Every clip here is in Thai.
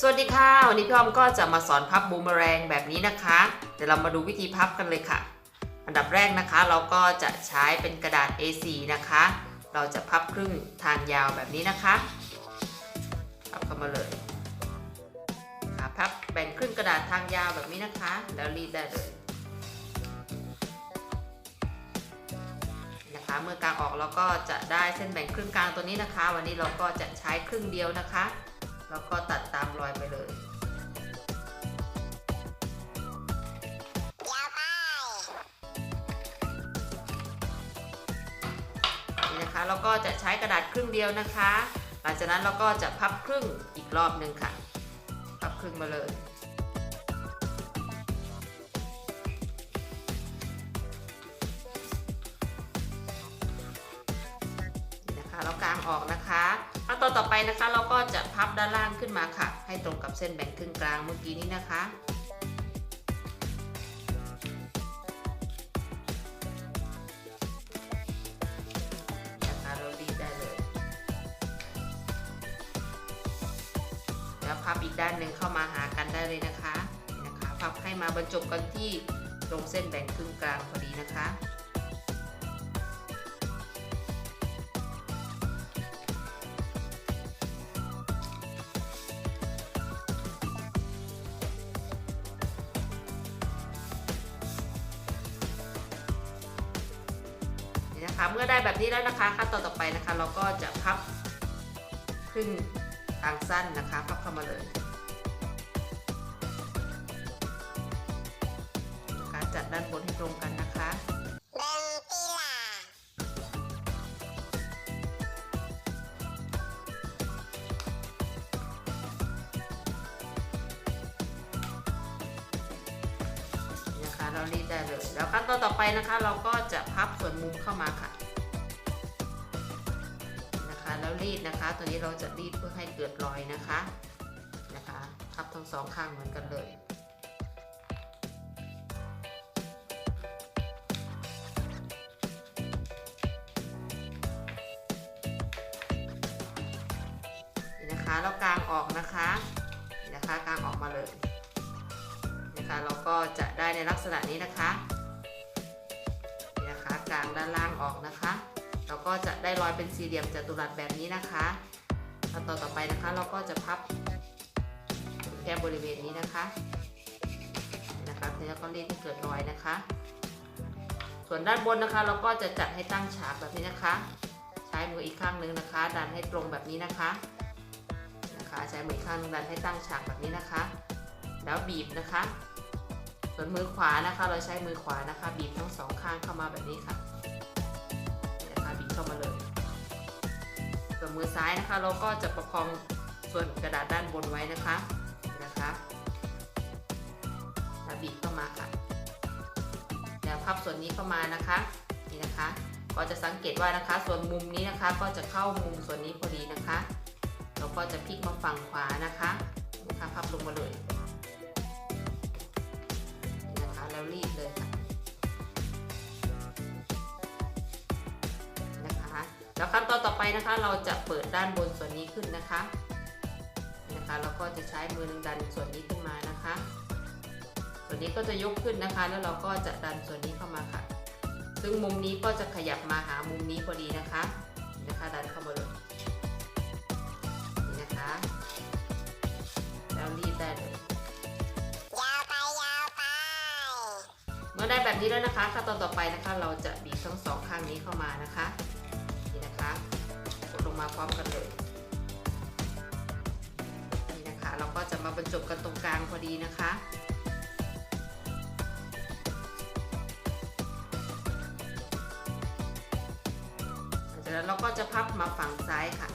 สวัสดีค่ะ วันนี้พี่อ้อมก็จะมาสอนพับบูมเมอแรงแบบนี้นะคะ เดี๋ยวเรามาดูวิธีพับกันเลยค่ะ อันดับแรกนะคะ เราก็จะใช้เป็นกระดาษ A4 นะคะ เราจะพับครึ่งทางยาวแบบนี้นะคะพับเข้ามาเลยค่ะพับแบ่งครึ่งกระดาษทางยาวแบบนี้นะคะ แล้วรีดได้เลยนะคะเมื่อกางออกเราก็จะได้เส้นแบ่งครึ่งกลางตัวนี้นะคะ วันนี้เราก็จะใช้ครึ่งเดียวนะคะแล้วก็ตัดต รอยไปเลยนี่นะคะเราก็จะใช้กระดาษครึ่งเดียวนะคะ หลังจากนั้นเราก็จะพับครึ่งอีกรอบหนึ่งค่ะ พับครึ่งมาเลยนี่นะคะเรากางออกนะคะขั้น ต่อไปนะคะ เราก็จะพับด้านล่างขึ้นมาค่ะ ให้ตรงกับเส้นแบ่งครึ่งกลางเมื่อกี้นี้นะคะนะคะเรารีดได้เลย แล้วพับอีกด้านหนึ่งเข้ามาหากันได้เลยนะคะนะคะ พับให้มาบรรจบกันที่ตรงเส้นแบ่งครึ่งกลางพอดีนะคะ เมื่อได้แบบนี้แล้วนะคะขั้นตอนต่อไปนะคะ เราก็จะพับครึ่งทางสั้นนะคะ พับเข้ามาเลยนะคะจัดด้านบนให้ตรงกันนะคะนี่นะคะเรารีดได้เลย แล้วขั้นตอนต่อไปนะคะ เราก็จะพับส่วนมุมเข้ามาค่ะ รีดนะคะ ตัวนี้เราจะรีดเพื่อให้เกิดรอยนะคะนะคะพับทั้งสองข้างเหมือนกันเลยนี่นะคะเรากางออกนะคะนี่นะคะกางออกมาเลยนะคะเราก็จะได้ในลักษณะนี้นะคะนี่นะคะกลางด้านล่างออกนะคะ เราก็จะได้รอยเป็นสี่เหลี่ยมจัตุรัสแบบนี้นะคะขั้นตอนต่อไปนะคะ เราก็จะพับแค่บริเวณนี้นะคะนะคะแล้วก็รีดให้เกิดรอยนะคะ ส่วนด้านบนนะคะ เราก็จะจัดให้ตั้งฉากแบบนี้นะคะ ใช้มืออีกข้างนึงนะคะ ดันให้ตรงแบบนี้นะคะนะคะใช้มืออีกข้างนึงดันให้ตั้งฉากแบบนี้นะคะ แล้วบีบนะคะ ส่วนมือขวานะคะ เราใช้มือขวานะคะ บีบทั้งสองข้างเข้ามาแบบนี้ค่ะ มาเลยส่วนมือซ้ายนะคะ เราก็จะประคองส่วนกระดาษด้านบนไว้นะคะนี่นะคะแล้วบีบเข้ามาค่ะแล้วพับส่วนนี้เข้ามานะคะนี่นะคะ ก็จะสังเกตว่านะคะ ส่วนมุมนี้นะคะก็จะเข้ามุมส่วนนี้พอดีนะคะ เราก็จะพลิกมาฝั่งขวานะคะนะคะพับลงมาเลยนะคะแล้วรีดเลยค่ะ แล้วขั้นตอนต่อไปนะคะ เราจะเปิดด้านบนส่วนนี้ขึ้นนะคะนะคะแล้วก็จะใช้มือหนึ่งดันส่วนนี้ขึ้นมานะคะ ส่วนนี้ก็จะยกขึ้นนะคะ แล้วเราก็จะดันส่วนนี้เข้ามาค่ะ ซึ่งมุมนี้ก็จะขยับมาหามุมนี้พอดีนะคะนะคะดันเข้ามาเลยนี่นะคะ แล้วรีดได้เลยเมื่อได้แบบนี้แล้วนะคะขั้นตอนต่อไปนะคะ เราจะบีบทั้งสองข้างนี้เข้ามานะคะ มาพร้อมกันเลยนี่นะคะ เราก็จะมาบรรจบกันตรงกลางพอดีนะคะจากนั้นเราก็จะพับมาฝั่งซ้ายค่ะ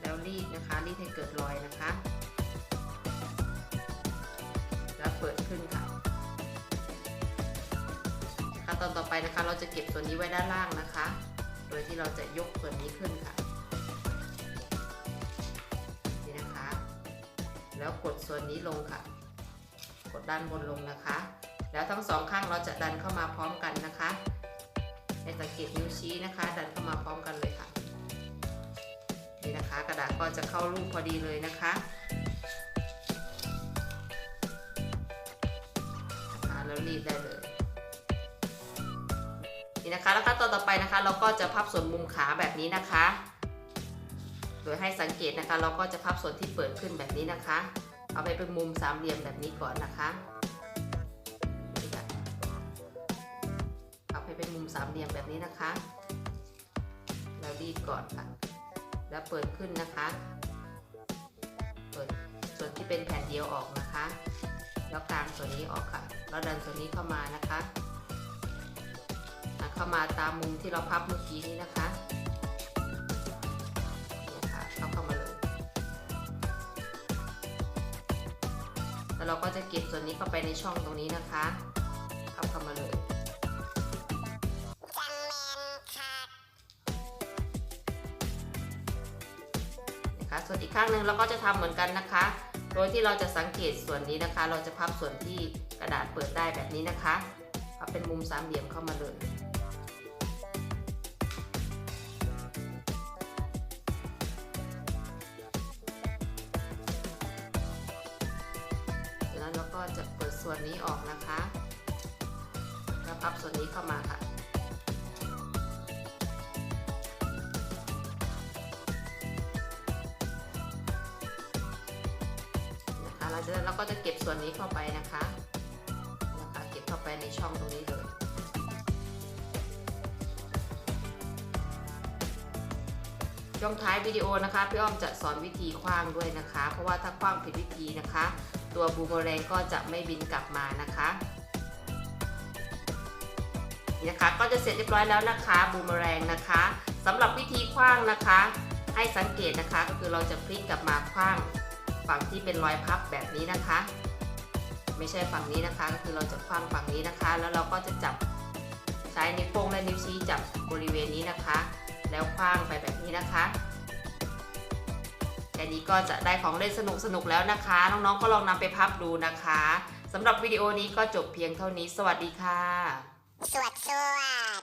แล้วรีดนะคะ รีดให้เกิดรอยนะคะ แล้วเปิดขึ้นค่ะขั้นตอนต่อไปนะคะ เราจะเก็บส่วนนี้ไว้ด้านล่างนะคะ โดยที่เราจะยกส่วนนี้ขึ้นค่ะ นี่นะคะ แล้วกดส่วนนี้ลงค่ะ กดด้านบนลงนะคะ แล้วทั้งสองข้างเราจะดันเข้ามาพร้อมกันนะคะให้สังเกตนิ้วชี้นะคะ ดันเข้ามาพร้อมกันเลยค่ะ นี่นะคะ กระดาษก็ก็จะเข้ารูปพอดีเลยนะคะนะคะแล้วรีดได้เลย นะคะ แล้วขั้นตอนต่อไปนะคะ เราก็จะพับส่วนมุมขาแบบนี้นะคะ โดยให้สังเกตนะคะ เราก็จะพับส่วนที่เปิดขึ้นแบบนี้นะคะ เอาไปเป็นมุมสามเหลี่ยมแบบนี้ก่อนนะคะเอาไปเป็นมุมสามเหลี่ยมแบบนี้นะคะ แล้วรีดก่อนค่ะ แล้วเปิดขึ้นนะคะ เปิดส่วนที่เป็นแผ่นเดียวออกนะคะ แล้วกางส่วนนี้ออกค่ะ แล้วดันส่วนนี้เข้ามานะคะ เข้ามาตามมุมที่เราพับเมื่อกี้นี้นะคะนะคะเข้าเข้ามาเลยแล้วเราก็จะเก็บส่วนนี้เข้าไปในช่องตรงนี้นะคะเข้าเข้ามาเลยนะนะคะส่วนอีกข้างหนึ่งเราก็จะทำเหมือนกันนะคะ โดยที่เราจะสังเกตส่วนนี้นะคะ เราจะพับส่วนที่กระดาษเปิดได้แบบนี้นะคะพับเป็นมุมสามเหลี่ยมเข้ามาเลย ส่วนนี้ออกนะคะแล้วพับส่วนนี้เข้ามาค่ะ นะคะหลังจากนั้นเราก็จะเก็บส่วนนี้เข้าไปนะคะนะคะ เก็บเข้าไปในช่องตรงนี้เลยช่วงท้ายวิดีโอนะคะพี่อ้อมจะสอนวิธีคว้างด้วยนะคะ เพราะว่าถ้าคว้างผิดวิธีนะคะ ตัวบูมเมอแรงก็จะไม่บินกลับมานะคะนี่นะคะก็จะเสร็จเรียบร้อยแล้วนะคะบูมเมอแรงนะคะสำหรับวิธีคว้างนะคะ ให้สังเกตนะคะก็คือเราจะพลิกกลับมาคว้างฝั่งที่เป็นรอยพับแบบนี้นะคะ ไม่ใช่ฝั่งนี้นะคะ ก็คือเราจะคว้างฝั่งนี้นะคะ แล้วเราก็จะจับใช้นิ้วโป้งและนิ้วชี้จับบริเวณนี้นะคะ แล้วคว้างไปแบบนี้นะคะ แค่นี้ก็จะได้ของเล่นสนุกๆแล้วนะคะ น้องๆก็ลองนำไปพับดูนะคะสำหรับวิดีโอนี้ก็จบเพียงเท่านี้ สวัสดีค่ะ สวัสดี